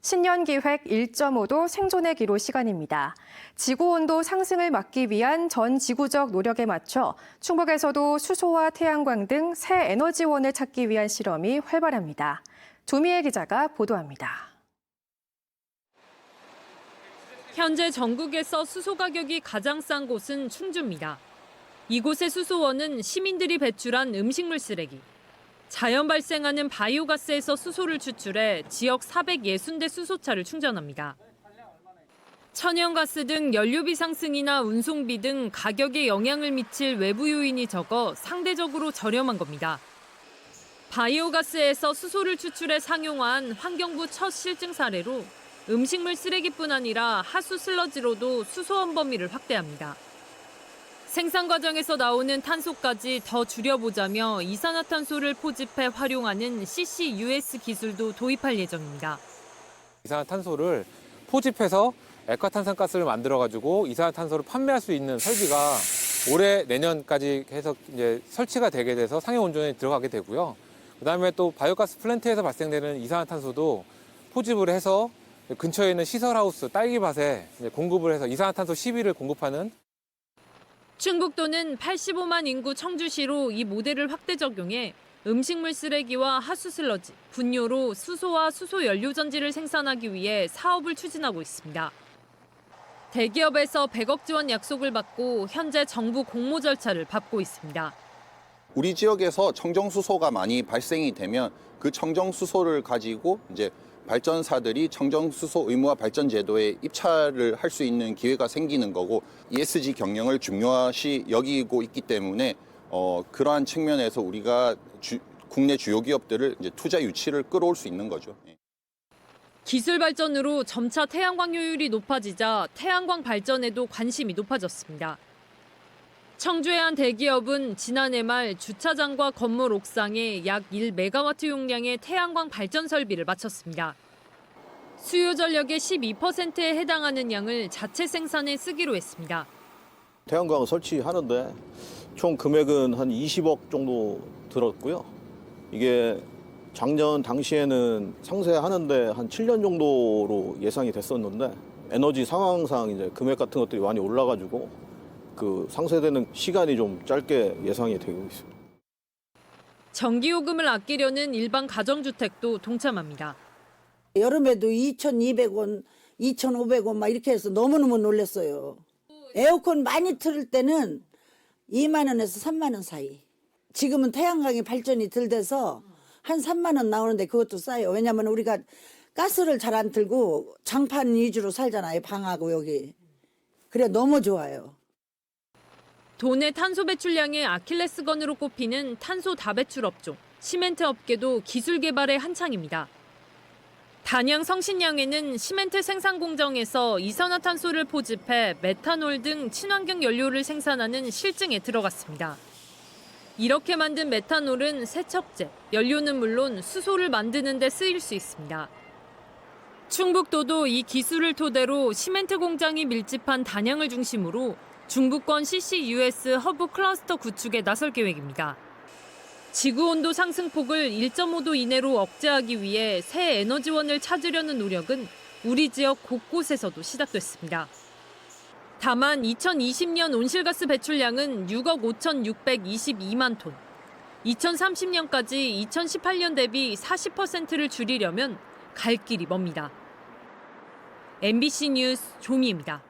신년 기획 1.5도 생존의 기로 시간입니다. 지구 온도 상승을 막기 위한 전 지구적 노력에 맞춰 충북에서도 수소와 태양광 등 새 에너지원을 찾기 위한 실험이 활발합니다. 조미애 기자가 보도합니다. 현재 전국에서 수소 가격이 가장 싼 곳은 충주입니다. 이곳의 수소원은 시민들이 배출한 음식물 쓰레기, 자연 발생하는 바이오가스에서 수소를 추출해 지역 460대 수소차를 충전합니다. 천연가스 등 연료비 상승이나 운송비 등 가격에 영향을 미칠 외부 요인이 적어 상대적으로 저렴한 겁니다. 바이오가스에서 수소를 추출해 상용화한 환경부 첫 실증 사례로 음식물 쓰레기뿐 아니라 하수 슬러지로도 수소원 범위를 확대합니다. 생산 과정에서 나오는 탄소까지 더 줄여보자며 이산화탄소를 포집해 활용하는 CCUS 기술도 도입할 예정입니다. 이산화탄소를 포집해서 액화탄산가스를 만들어가지고 이산화탄소를 판매할 수 있는 설비가 올해 내년까지 해서 이제 설치가 되게 돼서 상용 운전에 들어가게 되고요. 그다음에 또 바이오가스 플랜트에서 발생되는 이산화탄소도 포집을 해서 근처에 있는 시설하우스 딸기밭에 공급을 해서 이산화탄소 시비를 공급하는 충북도는 85만 인구 청주시로 이 모델을 확대 적용해 음식물 쓰레기와 하수 슬러지, 분뇨로 수소와 수소 연료 전지를 생산하기 위해 사업을 추진하고 있습니다. 대기업에서 100억 지원 약속을 받고 현재 정부 공모 절차를 밟고 있습니다. 우리 지역에서 청정수소가 많이 발생이 되면 그 청정수소를 가지고 이제 발전사들이 청정수소 의무화 발전 제도에 입찰을 할 수 있는 기회가 생기는 거고 ESG 경영을 중요시 여기고 있기 때문에 어, 그러한 측면에서 우리가 주- 국내 주요 기업들을 이제 투자 유치를 끌어올 수 있는 거죠. 예. 기술 발전으로 점차 태양광 효율이 높아지자 태양광 발전에도 관심이 높아졌습니다. 청주의 한 대기업은 지난해 말 주차장과 건물 옥상에 약 1메가와트 용량의 태양광 발전 설비를 마쳤습니다. 수요 전력의 12%에 해당하는 양을 자체 생산에 쓰기로 했습니다. 태양광 설치하는데 총 금액은 한 20억 정도 들었고요. 이게 작년 당시에는 상세하는데 한 7년 정도로 예상이 됐었는데 에너지 상황상 이제 금액 같은 것들이 많이 올라가지고 그 상세되는 시간이 좀 짧게 예상이 되고 있습니다. 전기요금을 아끼려는 일반 가정주택도 동참합니다. 여름에도 2,200원, 2,500원 막 이렇게 해서 너무너무 놀랐어요. 에어컨 많이 틀을 때는 2만 원에서 3만 원 사이. 지금은 태양광이 발전이 덜 돼서 한 3만 원 나오는데 그것도 싸요. 왜냐면 우리가 가스를 잘 안 틀고 장판 위주로 살잖아요. 방하고 여기. 그래 너무 좋아요. 도내 탄소 배출량의 아킬레스건으로 꼽히는 탄소 다배출 업종, 시멘트 업계도 기술 개발에 한창입니다. 단양 성신양에는 시멘트 생산 공정에서 이산화탄소를 포집해 메탄올 등 친환경 연료를 생산하는 실증에 들어갔습니다. 이렇게 만든 메탄올은 세척제, 연료는 물론 수소를 만드는 데 쓰일 수 있습니다. 충북도도 이 기술을 토대로 시멘트 공장이 밀집한 단양을 중심으로 중부권 CCUS 허브 클러스터 구축에 나설 계획입니다. 지구 온도 상승폭을 1.5도 이내로 억제하기 위해 새 에너지원을 찾으려는 노력은 우리 지역 곳곳에서도 시작됐습니다. 다만 2020년 온실가스 배출량은 6억 5,622만 톤. 2030년까지 2018년 대비 40%를 줄이려면 갈 길이 멉니다. MBC 뉴스 조미입니다.